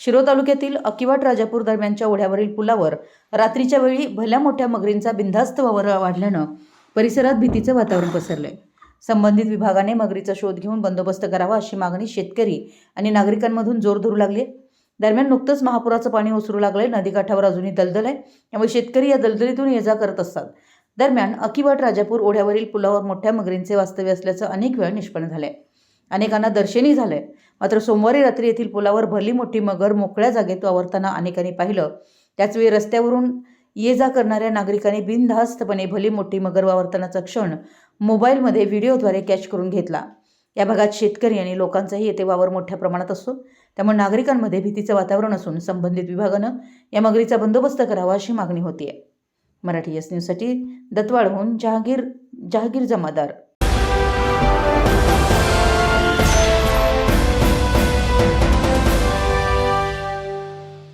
शिरो तालुक्यातील अकिवाट राजापूर दरम्यानच्या ओढ्यावरील पुलावर रात्रीच्या वेळी भल्या मोठ्या मगरींचा बिनधास्त वावर वाढल्यानं परिसरात भीतीचं वातावरण पसरलंय. संबंधित विभागाने मगरीचा शोध घेऊन बंदोबस्त करावा अशी मागणी शेतकरी आणि नागरिकांमधून जोर धरू लागली. दरम्यान नुकतंच महापुराचं पाणी ओसरू लागलंय नदीकाठावर अजूनही दलदल आहे त्यामुळे शेतकरी या दलदलीतून ये जा करत असतात. दरम्यान अकिवाट राजापूर ओढ्यावरील पुलावर मोठ्या मगरींचे वास्तव्य असल्याचं अनेक वेळा निष्पन्न झालंय. अनेकांना दर्शनी झालं आहे मात्र सोमवारी रात्री येथील पुलावर भली मोठी मगर मोकळ्या जागेत वावरताना अनेकांनी पाहिलं. त्याचवेळी रस्त्यावरून ये जा करणाऱ्या नागरिकांनी बिनधास्तपणे भली मोठी मगर वावरतानाचा क्षण मोबाईलमध्ये व्हिडिओद्वारे कॅच करून घेतला. या भागात शेतकरी आणि लोकांचाही येथे वावर मोठ्या प्रमाणात असतो. त्यामुळे नागरिकांमध्ये भीतीचं वातावरण असून संबंधित विभागानं या मगरीचा बंदोबस्त करावा अशी मागणी होतीये. मराठी एस न्यूजसाठी दत्तवाडहून जहागीर जहागीर जमादार.